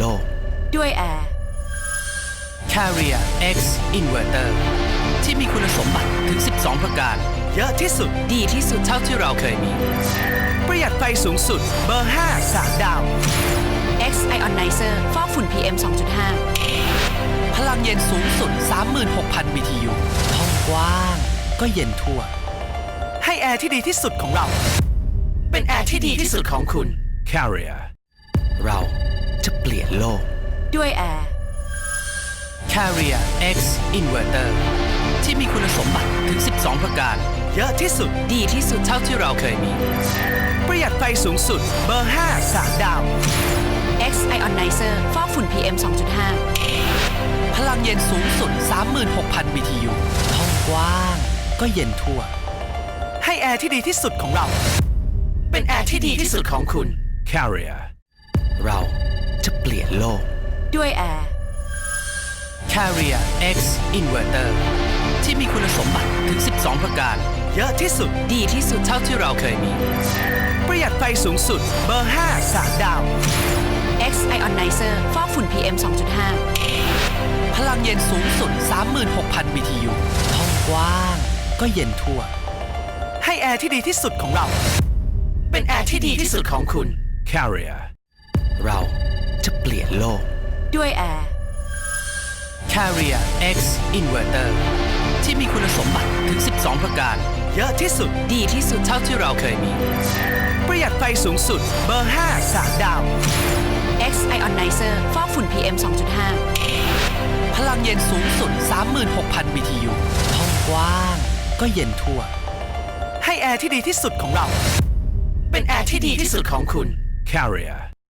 โลก ด้วยแอร์ Carrier X Inverter ที่มีคุณสมบัติถึง 12 ประการ เยอะที่สุด ดีที่สุด เท่าที่เราเคยมี ประหยัดไฟสูงสุด เบอร์5 3ดาว X Ionizer ฟอกฝุ่น PM 2.5 พลังเย็นสูงสุด 36,000 BTU ห้องกว้าง ก็เย็นทั่ว ให้แอร์ที่ดีที่สุดของเรา เป็นแอร์ที่ดีที่สุดของคุณ Carrier โลก ด้วยแอร์ Carrier X Inverter ที่มีคุณสมบัติถึง 12 ประการ เยอะที่สุด ดีที่สุดเท่าที่เราเคยมี ประหยัดไฟสูงสุด เบอร์5 3ดาว X Ionizer ฟอกฝุ่น PM 2.5 พลังเย็นสูงสุด 36,000 BTU ห้องกว้าง ก็เย็นทั่ว ให้แอร์ที่ดีที่สุดของเรา เป็นแอร์ที่ดีที่สุดของคุณ Carrier ด้วยแอร์ Carrier X Inverter ที่มีคุณสมบัติถึง 12 ประการ เยอะที่สุด ดีที่สุด เท่าที่เราเคยมี ประหยัดไฟสูงสุด เบอร์5 3ดาว X Ionizer ฟอกฝุ่น PM 2.5 พลังเย็นสูงสุด 36,000 BTU ห้องกว้าง ก็เย็นทั่ว ให้แอร์ที่ดีที่สุดของเรา เป็นแอร์ที่ดีที่สุดของคุณ Carrier เราจะเปลี่ยนโลก ด้วยแอร์ Carrier X Inverter ที่มีคุณสมบัติถึง 12 ประการ เยอะที่สุด ดีที่สุด เท่าที่เราเคยมี ประหยัดไฟสูงสุด เบอร์5 3ดาว X Ionizer ฟอกฝุ่น PM 2.5 พลังเย็นสูงสุด 36,000 BTU ห้องกว้าง ก็เย็นทั่ว ให้แอร์ที่ดีที่สุดของเรา เป็นแอร์ที่ดีที่สุดของคุณ Carrier